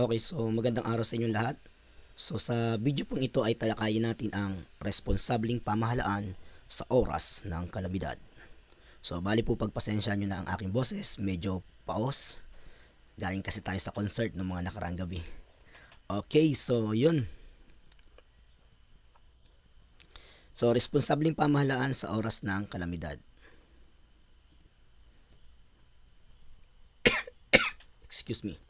Okay, so magandang araw sa inyong lahat. So sa video pong ito ay talakayin natin ang responsabling pamahalaan sa oras ng kalamidad. So bali po pagpasensya nyo na ang aking boses, medyo paos. Galing kasi tayo sa concert ng mga nakaraang gabi. Okay, so yun. So responsabling pamahalaan sa oras ng kalamidad. Excuse me.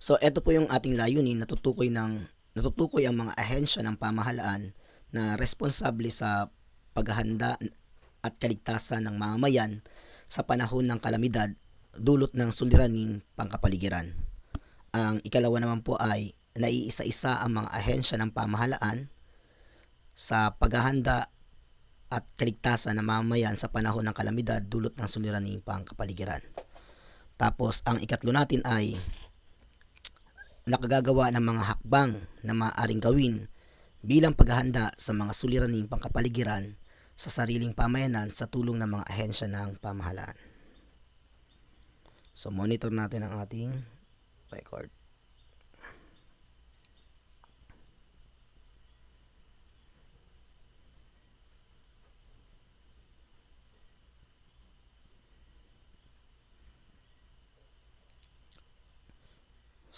So, ito po yung ating layunin, natutukoy ng natutukoy ang mga ahensya ng pamahalaan na responsable sa paghahanda at kaligtasan ng mamamayan sa panahon ng kalamidad dulot ng suliraning pangkapaligiran. Ang ikalawa naman po ay naiisa-isa ang mga ahensya ng pamahalaan sa paghahanda at kaligtasan ng mamamayan sa panahon ng kalamidad dulot ng suliraning pangkapaligiran. Tapos, ang ikatlo natin ay nakagagawa ng mga hakbang na maaaring gawin bilang paghahanda sa mga suliraning pangkapaligiran sa sariling pamayanan sa tulong ng mga ahensya ng pamahalaan. So monitor natin ang ating record.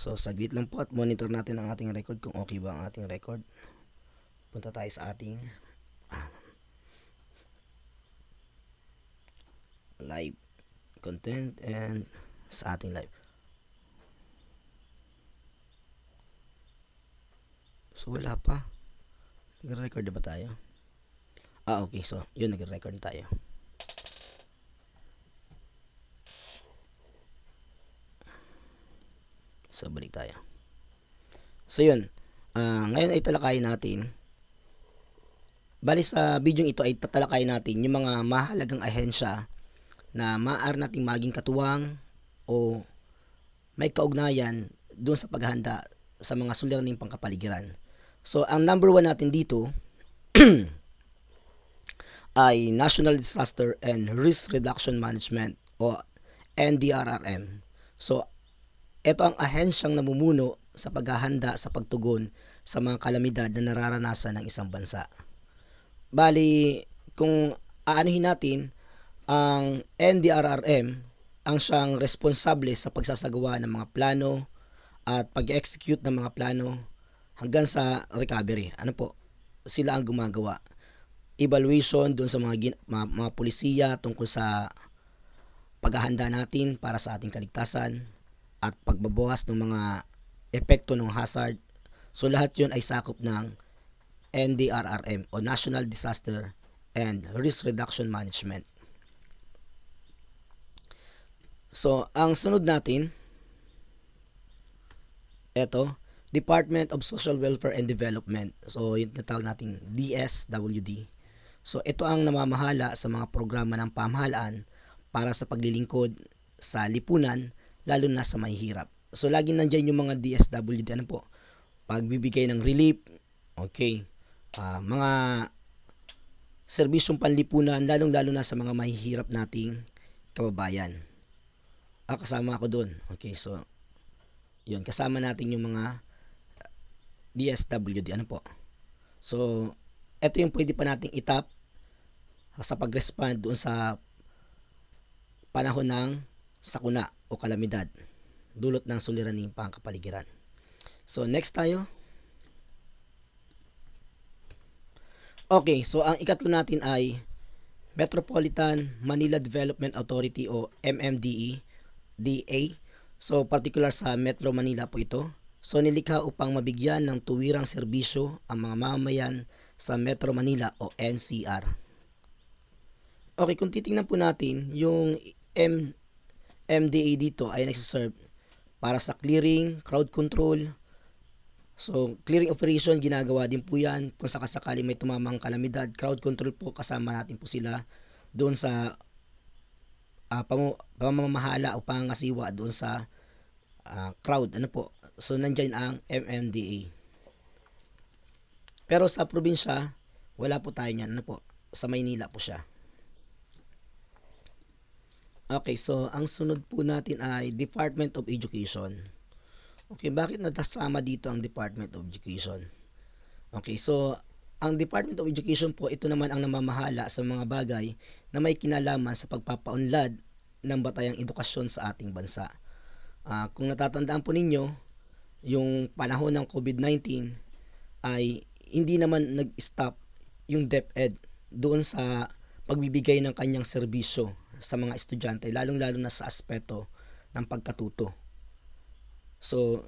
So saglit lang po at monitor natin ang ating record kung okay ba ang ating record. Punta tayo sa ating ah, live content and sa ating live. So wala pa. Nag-record na ba tayo? Ah okay, so yun nag-record na tayo. So, balik tayo. So, yun. Ah, ngayon ay talakayin natin. Bali sa video ito ay tatalakayin natin yung mga mahalagang ahensya na maaari nating maging katuwang o may kaugnayan doon sa paghahanda sa mga suliraning pangkapaligiran. So, ang number one natin dito ay National Disaster and Risk Reduction Management o NDRRM. So, ito ang ahensyang namumuno sa paghahanda sa pagtugon sa mga kalamidad na nararanasan ng isang bansa. Bali, kung aanuhin natin, ang NDRRM ang siyang responsable sa pagsasagawa ng mga plano at pag-execute ng mga plano hanggang sa recovery. Ano po? Sila ang gumagawa. Evaluation doon sa mga, gin- mga, mga polisiya tungkol sa paghahanda natin para sa ating kaligtasan, at pagbabawas ng mga epekto ng hazard. So lahat yun ay sakop ng NDRRM o National Disaster and Risk Reduction Management. So ang sunod natin, eto, Department of Social Welfare and Development. So yung tinatawag nating DSWD. So ito ang namamahala sa mga programa ng pamahalaan para sa paglilingkod sa lipunan lalo na sa mahihirap. So, lagi nandyan yung mga DSWD, ano po, pagbibigay ng relief, okay, Ah, mga serbisyong panlipunan, lalong-lalo na sa mga mahihirap nating kababayan. Ah, kasama ako doon. Okay, so, yun, kasama natin yung mga DSWD, ano po. So, ito yung pwede pa nating itap sa pag-respond doon sa panahon ng sakuna o kalamidad dulot ng suliraning pangkapaligiran. So next tayo. Okay, so ang ikatlo natin ay Metropolitan Manila Development Authority o MMDE DA. So particular sa Metro Manila po ito. So nilikha upang mabigyan ng tuwirang serbisyo ang mga mamamayan sa Metro Manila o NCR. Okay, kung titingnan po natin yung M MDA dito ay nagsiserve para sa clearing, crowd control. So, clearing operation, ginagawa din po yan. Kung sakasakali may tumamang kalamidad, crowd control po, kasama natin po sila doon sa uh, pamamahala o pangasiwa doon sa ah, crowd. Ano po? So, nandyan ang MMDA. Pero sa probinsya, wala po tayo niyan. Ano po? Sa Maynila po siya. Okay, so ang sunod po natin ay Department of Education. Okay, bakit natasama dito ang Department of Education? Okay, so ang Department of Education po, ito naman ang namamahala sa mga bagay na may kinalaman sa pagpapaunlad ng batayang edukasyon sa ating bansa. Ah, kung natatandaan po ninyo, yung panahon ng COVID-19 ay hindi naman nag-stop yung DepEd doon sa pagbibigay ng kanyang serbisyo sa mga estudyante, lalong-lalo na sa aspeto ng pagkatuto. So,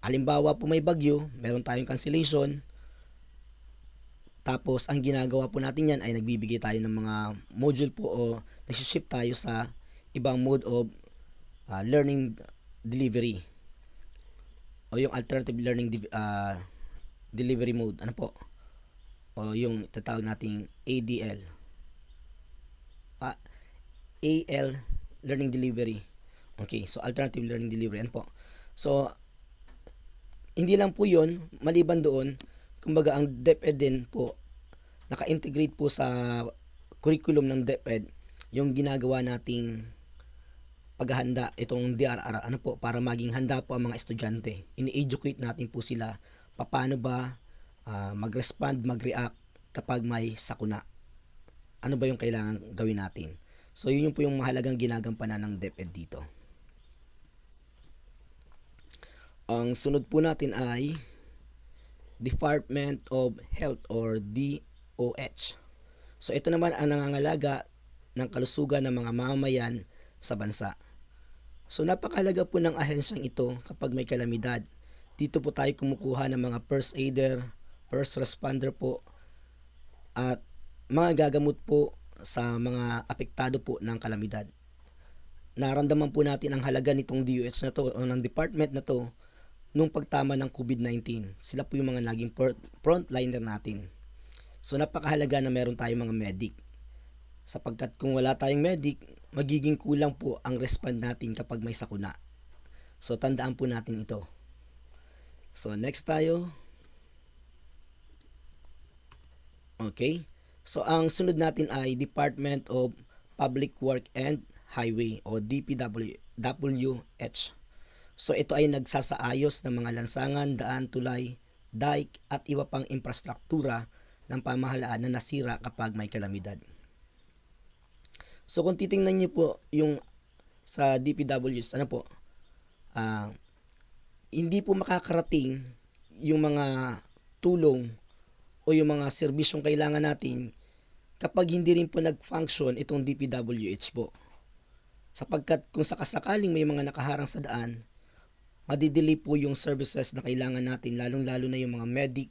halimbawa po may bagyo, meron tayong cancellation, tapos ang ginagawa po natin yan ay nagbibigay tayo ng mga module po o nag-shift tayo sa ibang mode of ah, learning delivery o yung alternative learning div- ah, delivery mode. Ano po? O yung tatawag nating ADL. Ah, AL learning delivery. Okay, so alternative learning delivery. Ano po? So, hindi lang po yun, maliban doon, kumbaga ang DepEd din po, naka-integrate po sa curriculum ng DepEd yung ginagawa nating paghahanda itong DRR ano po para maging handa po ang mga estudyante ini-educate natin po sila paano ba ah, mag-respond mag-react kapag may sakuna ano ba yung kailangan gawin natin so yun yung po yung mahalagang ginagampanan ng DepEd dito ang sunod po natin ay Department of Health or DOH. So ito naman ang nangangalaga ng kalusugan ng mga mamamayan sa bansa. So napakahalaga po ng ahensyang ito kapag may kalamidad. Dito po tayo kumukuha ng mga first aider, first responder po at mga gagamot po sa mga apektado po ng kalamidad. Naramdaman po natin ang halaga nitong DOH na to o ng department na to nung pagtama ng COVID-19. Sila po yung mga naging frontliner natin. So napakahalaga na meron tayong mga medic. Sapagkat kung wala tayong medic, magiging kulang po ang respond natin kapag may sakuna. So tandaan po natin ito. So next tayo. Okay. So ang sunod natin ay Department of Public Work and Highway o DPWH. So ito ay nagsasaayos ng mga lansangan, daan, tulay, dike at iba pang infrastruktura ng pamahalaan na nasira kapag may kalamidad. So kung titingnan niyo po yung sa DPWs, ano po, ah, hindi po makakarating yung mga tulong o yung mga serbisyong kailangan natin kapag hindi rin po nag-function itong DPWH po. Sapagkat kung sakasakaling may mga nakaharang sa daan, madidelay po yung services na kailangan natin, lalong-lalo na yung mga medic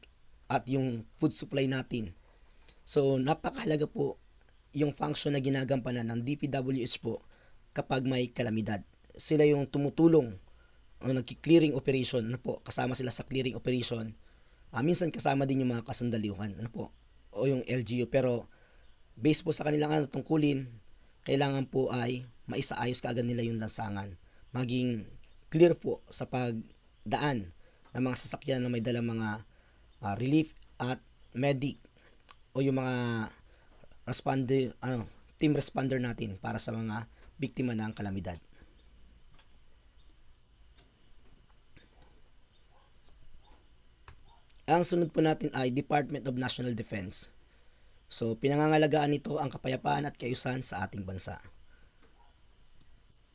at yung food supply natin. So, napakahalaga po yung function na ginagampanan ng DPWH po kapag may kalamidad. Sila yung tumutulong o nagki-clearing operation, ano po, kasama sila sa clearing operation. Ah, minsan kasama din yung mga kasundalihan, ano po, o yung LGU. Pero, based po sa kanilang ano, tungkulin, kailangan po ay maisaayos kaagad nila yung lansangan. Maging clear po sa pagdaan ng mga sasakyan na may dalang mga ah, relief at medic o yung mga responder ano team responder natin para sa mga biktima ng kalamidad. Ang sunod po natin ay Department of National Defense. So, pinangangalagaan nito ang kapayapaan at kaayusan sa ating bansa.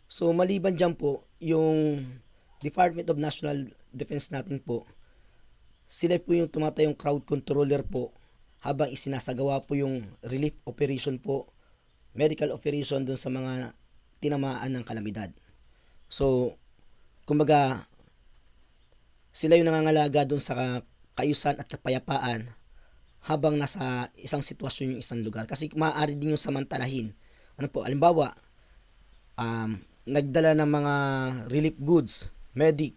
So, maliban dyan po, yung Department of National Defense natin po, sila po yung tumatayong crowd controller po habang isinasagawa po yung relief operation po, medical operation dun sa mga tinamaan ng kalamidad. So, kumbaga, sila yung nangangalaga dun sa kaayusan at kapayapaan habang nasa isang sitwasyon yung isang lugar. Kasi maaari din yung samantalahin. Ano po, alimbawa, um, nagdala ng mga relief goods, medic,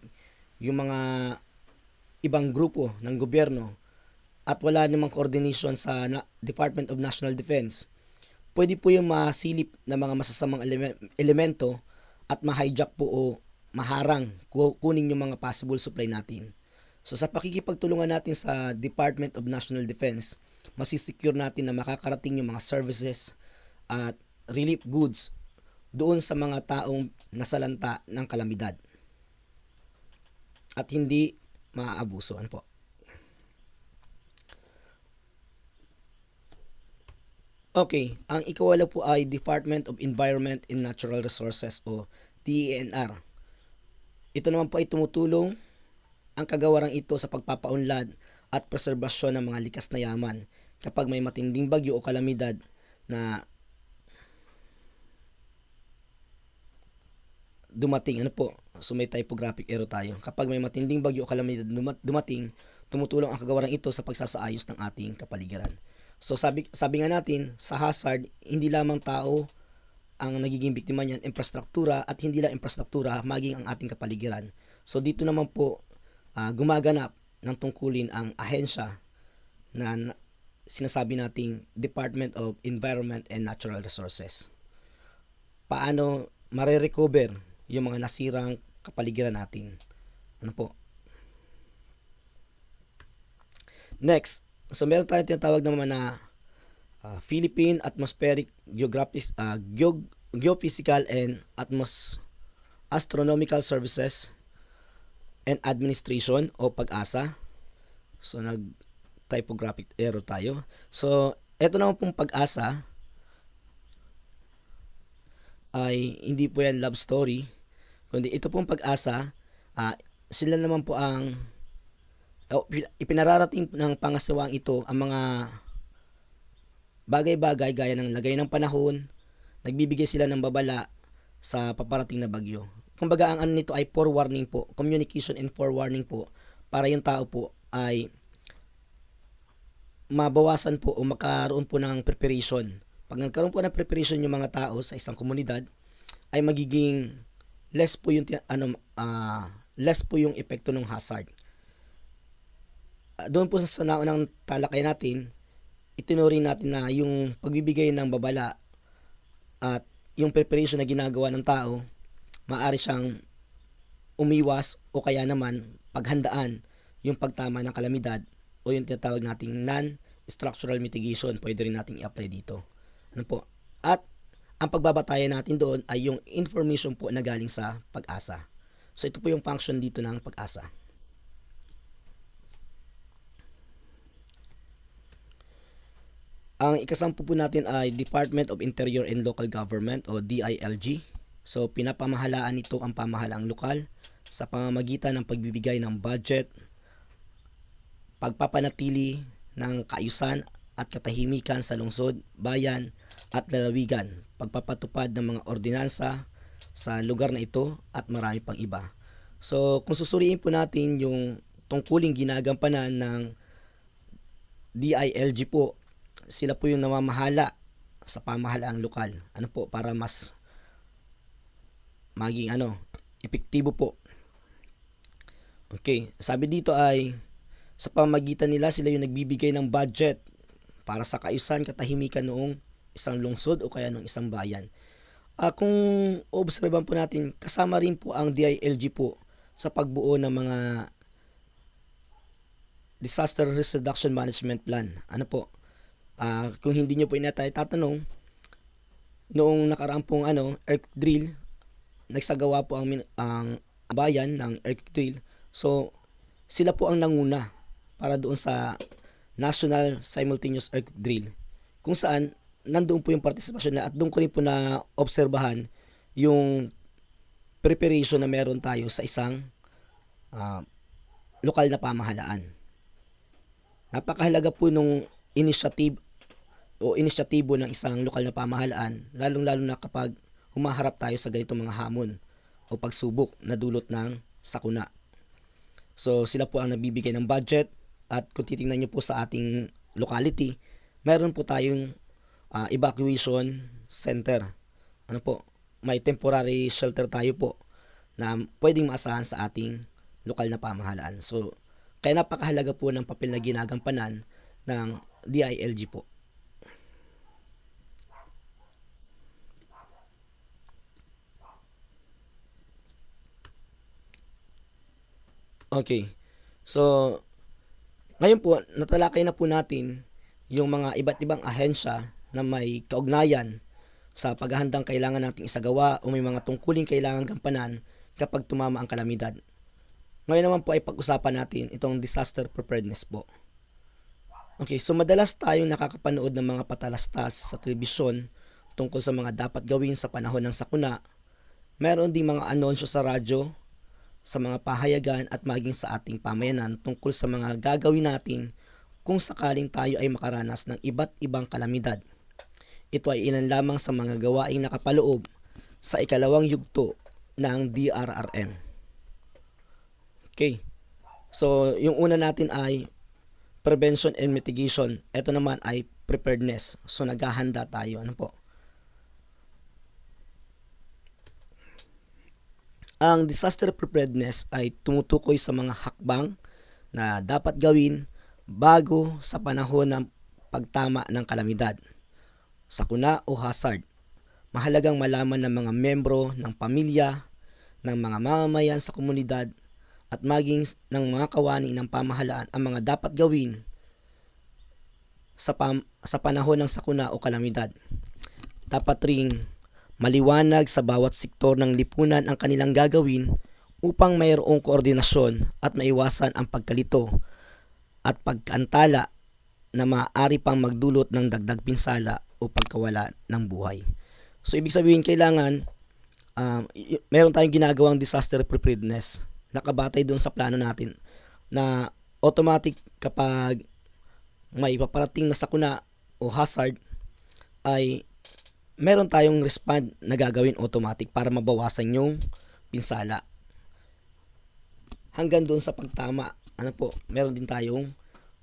yung mga ibang grupo ng gobyerno at wala namang coordination sa Department of National Defense, pwede po yung masilip na mga masasamang eleme- elemento at ma-hijack po o maharang ku- kunin yung mga possible supply natin. So sa pakikipagtulungan natin sa Department of National Defense, masisecure natin na makakarating yung mga services at relief goods doon sa mga taong nasalanta ng kalamidad. at hindi maaabuso. Ano po? Okay, ang ikawala po ay Department of Environment and Natural Resources o DENR. Ito naman po ay tumutulong ang kagawarang ito sa pagpapaunlad at preserbasyon ng mga likas na yaman kapag may matinding bagyo o kalamidad na dumating. Ano po? So may typographic error tayo. Kapag may matinding bagyo o kalamidad duma- dumating, tumutulong ang kagawarang ito sa pagsasaayos ng ating kapaligiran. So sabi sabi nga natin sa hazard hindi lamang tao ang nagiging biktima niyan, infrastruktura at hindi lang infrastruktura maging ang ating kapaligiran. So dito naman po ah, gumaganap ng tungkulin ang ahensya na na- sinasabi nating Department of Environment and Natural Resources. Paano mare-recover yung mga nasirang kapaligiran natin? Ano po? Next, so meron tayong tinatawag naman na ah, Philippine Atmospheric Geographic ah, Geog- Geophysical and Atmos Astronomical Services and Administration o PAG-ASA. So nag typographic error tayo. So eto naman pong PAG-ASA ay hindi po yan love story kundi ito pong pag-asa ah, sila naman po ang o, ipinararating ng pangasawang ito ang mga bagay-bagay gaya ng lagay ng panahon, nagbibigay sila ng babala sa paparating na bagyo. Kumbaga ang ano nito ay forewarning po, communication and forewarning po para yung tao po ay mabawasan po o makaroon po ng preparation. Pag nagkaroon po ng preparation yung mga tao sa isang komunidad ay magiging less po yung ano ah, less po yung epekto ng hazard uh, doon po sa, sa naunang talakay natin, itinuring natin na yung pagbibigay ng babala at yung preparation na ginagawa ng tao, maaari siyang umiwas o kaya naman paghandaan yung pagtama ng kalamidad o yung tinatawag nating non-structural mitigation, pwede rin nating i-apply dito. Ano po? At ang pagbabatayan natin doon ay yung information po na galing sa pag-asa. So ito po yung function dito ng pag-asa. Ang ikasampu po natin ay Department of Interior and Local Government o DILG. So pinapamahalaan nito ang pamahalaang lokal sa pamamagitan ng pagbibigay ng budget, pagpapanatili ng kaayusan at katahimikan sa lungsod, bayan at lalawigan, pagpapatupad ng mga ordinansa sa lugar na ito at marami pang iba. So kung susuriin po natin yung tungkuling ginagampanan ng DILG po sila po yung namamahala sa pamahalaang lokal. Ano po, para mas maging ano, epektibo po. Okay, sabi dito ay sa pamagitan nila sila yung nagbibigay ng budget para sa kaayusan katahimikan noong isang lungsod o kaya ng isang bayan. Ah, kung obserban po natin, kasama rin po ang DILG po sa pagbuo ng mga Disaster Risk Reduction Management Plan. Ano po? Ah, kung hindi nyo po inatay tatanong, noong nakaraan pong ano, earth drill, nagsagawa po ang, ang bayan ng earth drill. So, sila po ang nanguna para doon sa National Simultaneous Earth Drill. Kung saan, nandoon po yung partisipasyon na at doon ko rin po na obserbahan yung preparation na meron tayo sa isang ah, lokal na pamahalaan. Napakahalaga po nung initiative o inisyatibo ng isang lokal na pamahalaan, lalong-lalo na kapag humaharap tayo sa ganitong mga hamon o pagsubok na dulot ng sakuna. So sila po ang nabibigay ng budget at kung titingnan nyo po sa ating locality, meron po tayong ah, evacuation center. Ano po? May temporary shelter tayo po na pwedeng maasahan sa ating lokal na pamahalaan. So kaya napakahalaga po ng papel na ginagampanan ng DILG po. Okay. So, ngayon po, natalakay na po natin yung mga iba't ibang ahensya na may kaugnayan sa paghahandang kailangan nating isagawa o may mga tungkuling kailangan gampanan kapag tumama ang kalamidad. Ngayon naman po ay pag-usapan natin itong disaster preparedness po. Okay, so madalas tayong nakakapanood ng mga patalastas sa telebisyon tungkol sa mga dapat gawin sa panahon ng sakuna. Meron ding mga anunsyo sa radyo, sa mga pahayagan at maging sa ating pamayanan tungkol sa mga gagawin natin kung sakaling tayo ay makaranas ng iba't ibang kalamidad. Ito ay ilan lamang sa mga gawaing nakapaloob sa ikalawang yugto ng DRRM. Okay. So, yung una natin ay prevention and mitigation. Ito naman ay preparedness. So, naghahanda tayo. Ano po? Ang disaster preparedness ay tumutukoy sa mga hakbang na dapat gawin bago sa panahon ng pagtama ng kalamidad, sakuna o hazard. Mahalagang malaman ng mga membro ng pamilya, ng mga mamamayan sa komunidad at maging ng mga kawani ng pamahalaan ang mga dapat gawin sa, pam- sa panahon ng sakuna o kalamidad. Dapat ring maliwanag sa bawat sektor ng lipunan ang kanilang gagawin upang mayroong koordinasyon at maiwasan ang pagkalito at pagkaantala na maaari pang magdulot ng dagdag pinsala o pagkawala ng buhay. So ibig sabihin kailangan um, meron tayong ginagawang disaster preparedness nakabatay doon sa plano natin na automatic kapag may paparating na sakuna o hazard ay meron tayong respond na gagawin automatic para mabawasan yung pinsala. Hanggang doon sa pagtama, ano po, meron din tayong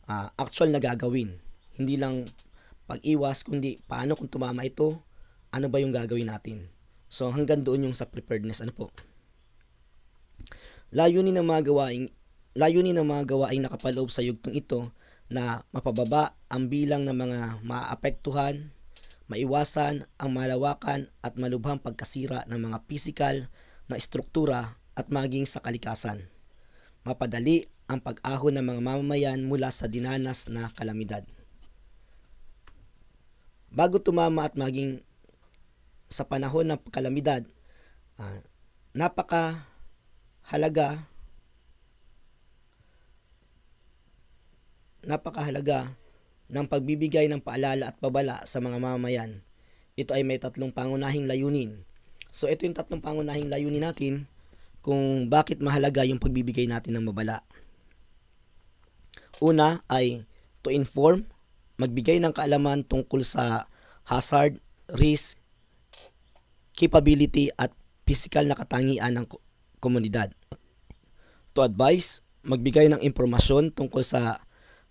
ah, actual na gagawin. Hindi lang pag-iwas, kundi paano kung tumama ito, ano ba yung gagawin natin. So hanggang doon yung sa preparedness, ano po. Layunin ng mga gawaing layunin ng mga gawaing nakapaloob sa yugtong ito na mapababa ang bilang ng mga maapektuhan, maiwasan ang malawakan at malubhang pagkasira ng mga pisikal na estruktura at maging sa kalikasan. Mapadali ang pag-ahon ng mga mamamayan mula sa dinanas na kalamidad. Bago tumama at maging sa panahon ng kalamidad, ah, napaka halaga napakahalaga ng pagbibigay ng paalala at babala sa mga mamamayan. Ito ay may tatlong pangunahing layunin. So ito yung tatlong pangunahing layunin natin kung bakit mahalaga yung pagbibigay natin ng babala. Una ay to inform, magbigay ng kaalaman tungkol sa hazard, risk, capability at physical na katangian ng ko- komunidad. To advise, magbigay ng impormasyon tungkol sa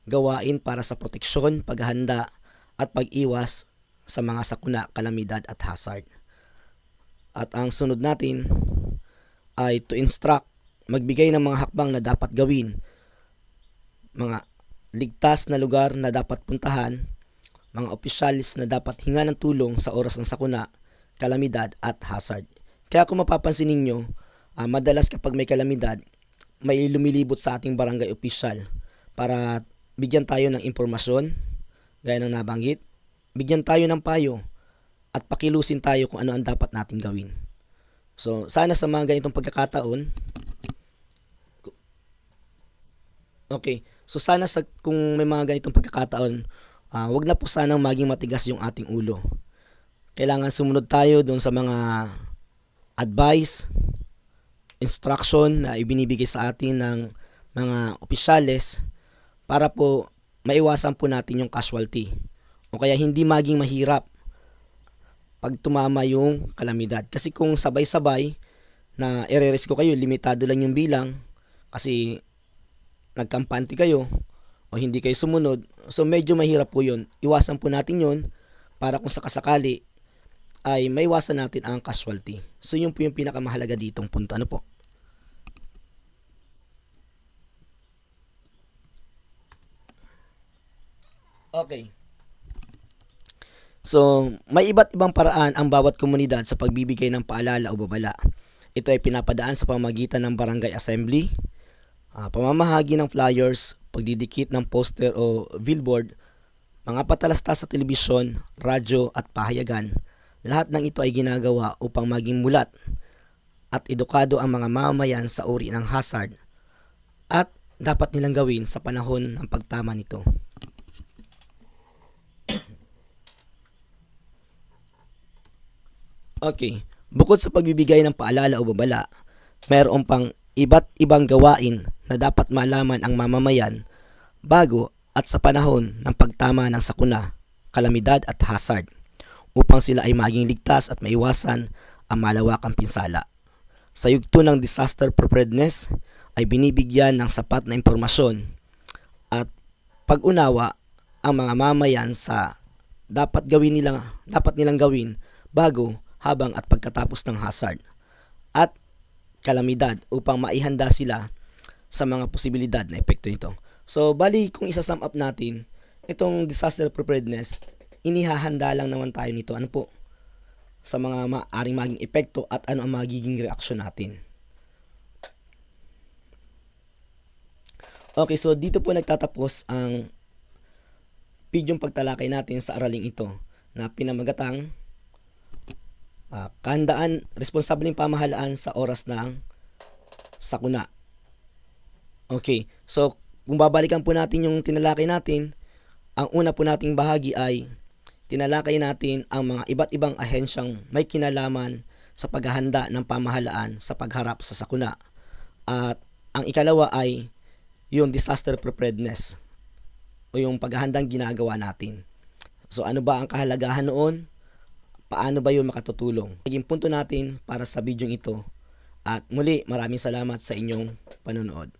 gawain para sa proteksyon, paghahanda at pag-iwas sa mga sakuna, kalamidad at hazard. At ang sunod natin ay to instruct, magbigay ng mga hakbang na dapat gawin, mga ligtas na lugar na dapat puntahan, mga opisyalis na dapat hinga ng tulong sa oras ng sakuna, kalamidad at hazard. Kaya kung mapapansin ninyo, ah, madalas kapag may kalamidad, may lumilibot sa ating barangay official para bigyan tayo ng impormasyon, gaya ng nabanggit, bigyan tayo ng payo, at pakilusin tayo kung ano ang dapat natin gawin. So, sana sa mga ganitong pagkakataon, okay, so sana sa, kung may mga ganitong pagkakataon, ah, wag na po sanang maging matigas yung ating ulo. Kailangan sumunod tayo doon sa mga advice, instruction na ibinibigay sa atin ng mga opisyales para po maiwasan po natin yung casualty o kaya hindi maging mahirap pag tumama yung kalamidad. Kasi kung sabay-sabay na ire-risk ko kayo, limitado lang yung bilang kasi nagkampante kayo o hindi kayo sumunod, so medyo mahirap po yun. Iwasan po natin yun para kung sakasakali ay maiwasan natin ang casualty. So yun po yung pinakamahalaga ditong punto. Ano po? Okay. So, may iba't ibang paraan ang bawat komunidad sa pagbibigay ng paalala o babala. Ito ay pinapadaan sa pamagitan ng barangay assembly, ah, pamamahagi ng flyers, pagdidikit ng poster o billboard, mga patalastas sa telebisyon, radyo at pahayagan. Lahat ng ito ay ginagawa upang maging mulat at edukado ang mga mamamayan sa uri ng hazard, at dapat nilang gawin sa panahon ng pagtama nito. Okay, bukod sa pagbibigay ng paalala o babala, mayroon pang iba't ibang gawain na dapat malaman ang mamamayan bago at sa panahon ng pagtama ng sakuna, kalamidad at hazard upang sila ay maging ligtas at maiwasan ang malawakang pinsala. Sa yugto ng disaster preparedness ay binibigyan ng sapat na impormasyon at pag-unawa ang mga mamayan sa dapat gawin nilang dapat nilang gawin bago, habang at pagkatapos ng hazard at kalamidad upang maihanda sila sa mga posibilidad na epekto nito. So, bali kung isa-sum up natin, itong disaster preparedness, inihahanda lang naman tayo nito. Ano po? Sa mga maaring maging epekto at ano ang magiging reaksyon natin. Okay, so dito po nagtatapos ang pidyong pagtalakay natin sa araling ito na pinamagatang ah, kahandaan, responsableng pamahalaan sa oras ng sakuna. Okay, so kung babalikan po natin yung tinalakay natin, ang una po nating bahagi ay tinalakay natin ang mga iba't ibang ahensyang may kinalaman sa paghahanda ng pamahalaan sa pagharap sa sakuna. At ang ikalawa ay yung disaster preparedness o yung paghahandang ginagawa natin. So ano ba ang kahalagahan noon? Paano ba yun makatutulong? Naging punto natin para sa bidyong ito. At muli, maraming salamat sa inyong panonood.